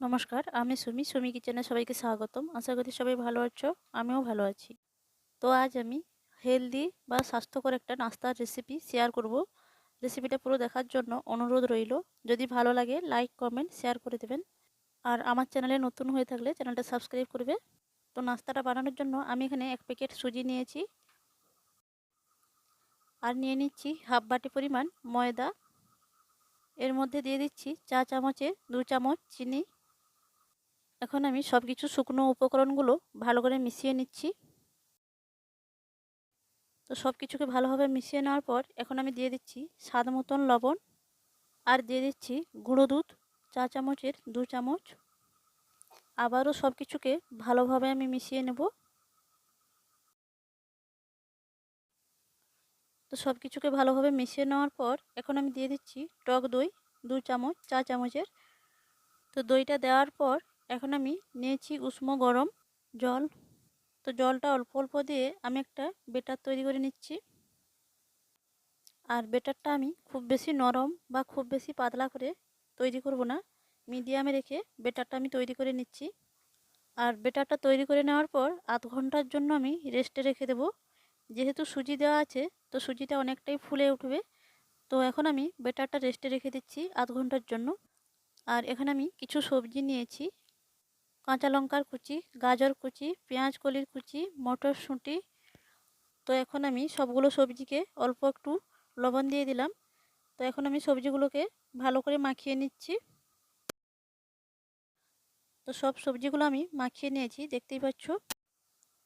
নমস্কার, আমি সুমি সুমি কিচেনে সবাইকে স্বাগতম। আশা করি সবাই ভালো আছো, আমিও ভালো আছি। তো আজ আমি হেলদি বা স্বাস্থ্যকর একটা নাস্তার রেসিপি শেয়ার করব। রেসিপিটা পুরো দেখার জন্য অনুরোধ রইল। যদি ভালো লাগে লাইক কমেন্ট শেয়ার করে দেবেন। আর আমার চ্যানেলে নতুন হয়ে থাকলে চ্যানেলটা সাবস্ক্রাইব করবে। তো নাস্তাটা বানানোর জন্য আমি এখানে এক প্যাকেট সুজি নিয়েছি। আর নিয়ে নিচ্ছি হাফ বাটি পরিমাণ ময়দা। এর মধ্যে দিয়ে দিচ্ছি চা চামচে দু চামচ চিনি। এখন আমি সব কিছু শুকনো উপকরণগুলো ভালো করে মিশিয়ে নিচ্ছি। তো সব কিছুকে ভালোভাবে মিশিয়ে নেওয়ার পর এখন আমি দিয়ে দিচ্ছি স্বাদ মতন লবণ আর দিয়ে দিচ্ছি গুঁড়ো দুধ, চা চামচের দু চামচ। আবারও সব কিছুকে ভালোভাবে আমি মিশিয়ে নেব। তো সব কিছুকে ভালোভাবে মিশিয়ে নেওয়ার পর এখন আমি দিয়ে দিচ্ছি টক দই দু চামচ, চা চামচের। তো দইটা দেওয়ার পর এখন আমি নিয়েছি উষ্ণ গরম জল। তো জলটা অল্প অল্প দিয়ে আমি একটা বেটার তৈরি করে নিচ্ছি। আর বেটারটা আমি খুব বেশি নরম বা খুব বেশি পাতলা করে তৈরি করব না। মিডিয়ামে রেখে বেটারটা আমি তৈরি করে নিচ্ছি। আর বেটারটা তৈরি করে নেওয়ার পর আধ ঘণ্টার জন্য আমি রেস্টে রেখে দেব। যেহেতু সুজি দেওয়া আছে, তো সুজিটা অনেকটাই ফুলে উঠবে। তো এখন আমি বেটারটা রেস্টে রেখে দিচ্ছি আধ ঘণ্টার জন্য। আর এখানে আমি কিছু সবজি নিয়েছি। কাঁচা লঙ্কার কুচি, গাজর কুচি, পেঁয়াজ কলির কুচি, মটরশুঁটি। তো এখন আমি সবগুলো সবজিকে অল্প একটু লবণ দিয়ে দিলাম। তো এখন আমি সবজিগুলোকে ভালো করে মাখিয়ে নিচ্ছি। তো সব সবজিগুলো আমি মাখিয়ে নিয়েছি, দেখতেই পাচ্ছ।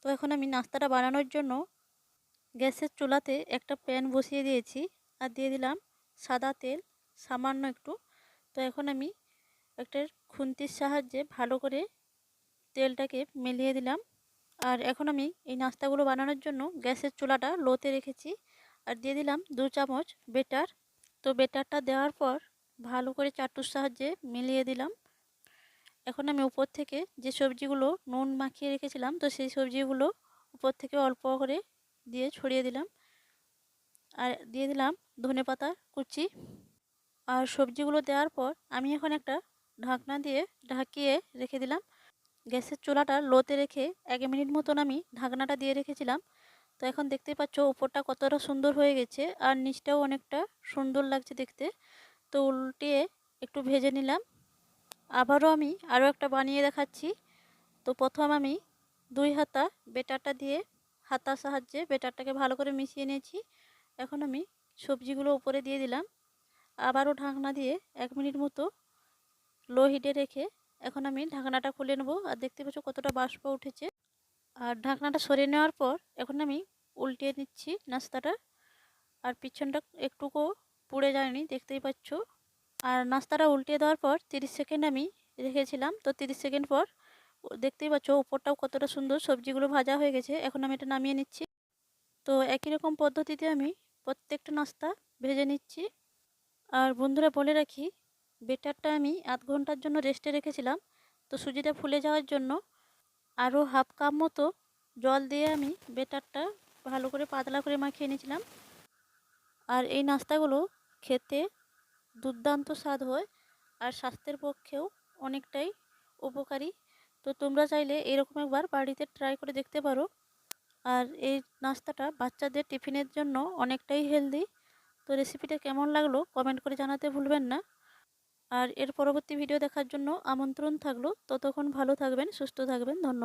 তো এখন আমি নাস্তাটা বানানোর জন্য গ্যাসের চুলাতে একটা প্যান বসিয়ে দিয়েছি আর দিয়ে দিলাম সাদা তেল, সামান্য একটু। তো এখন আমি একটা খুন্তির সাহায্যে ভালো করে তেলটাকে মিলিয়ে দিলাম। আর এখন আমি এই নাস্তাগুলো বানানোর জন্য গ্যাসের চুলাটা লোতে রেখেছি। আর দিয়ে দিলাম দু চামচ বেটার। তো বেটারটা দেওয়ার পর ভালো করে চাটুর সাহায্যে মিলিয়ে দিলাম। এখন আমি উপর থেকে যে সবজিগুলো নুন মাখিয়ে রেখেছিলাম, তো সেই সবজিগুলো উপর থেকে অল্প করে দিয়ে ছড়িয়ে দিলাম। আর দিয়ে দিলাম ধনে পাতা কুচি। আর সবজিগুলো দেওয়ার পর আমি এখন একটা ঢাকনা দিয়ে ঢাকিয়ে রেখে দিলাম। গ্যাসের চুলাটা লোতে রেখে এক মিনিট মতন আমি ঢাকনাটা দিয়ে রেখেছিলাম। তো এখন দেখতেই পাচ্ছ উপরটা কতটা সুন্দর হয়ে গেছে আর নিচটাও অনেকটা সুন্দর লাগছে দেখতে। তো উল্টিয়ে একটু ভেজে নিলাম। আবারও আমি আরও একটা বানিয়ে দেখাচ্ছি। তো প্রথম আমি দুই হাতা বেটারটা দিয়ে হাতার সাহায্যে বেটারটাকে ভালো করে মিশিয়ে নিয়েছি। এখন আমি সবজিগুলো উপরে দিয়ে দিলাম। আবারও ঢাকনা দিয়ে এক মিনিট মতো লো হিটে রেখে এখন আমি ঢাকনাটা খুলে নেব। আর দেখতে পাচ্ছ কতটা বাষ্প উঠেছে। আর ঢাকনাটা সরিয়ে নেওয়ার পর এখন আমি উল্টিয়ে নিচ্ছি নাস্তাটা। আর পিছনটা একটুকু পুড়ে যায়নি, দেখতেই পাচ্ছ। আর নাস্তাটা উল্টিয়ে দেওয়ার পর 30 সেকেন্ড আমি রেখেছিলাম। তো 30 সেকেন্ড পর দেখতেই পাচ্ছ উপরটাও কতটা সুন্দর সবজিগুলো ভাজা হয়ে গেছে। এখন আমি এটা নামিয়ে নিচ্ছি। তো একই রকম পদ্ধতিতে আমি প্রত্যেকটা নাস্তা ভেজে নিচ্ছি। আর বন্ধুরা বলে রাখি বেটারটা আমি আধ ঘণ্টার জন্য রেস্টে রেখেছিলাম। তো সুজিটা ফুলে যাওয়ার জন্য আরও হাফ কাপ মতো জল দিয়ে আমি বেটারটা ভালো করে পাতলা করে মাখিয়ে নিয়েছিলাম। আর এই নাস্তাগুলো খেতে দুর্দান্ত স্বাদ হয় আর স্বাস্থ্যের পক্ষেও অনেকটাই উপকারী। তো তোমরা চাইলে এরকম একবার বাড়িতে ট্রাই করে দেখতে পারো। আর এই নাস্তাটা বাচ্চাদের টিফিনের জন্য অনেকটাই হেলদি তো রেসিপিটা কেমন লাগল কমেন্ট করে জানাতে ভুলবেন না। আর এর পরবর্তী ভিডিও দেখার জন্য আমন্ত্রণ থাকল। ততক্ষণ ভালো থাকবেন সুস্থ থাকবেন। ধন্যবাদ।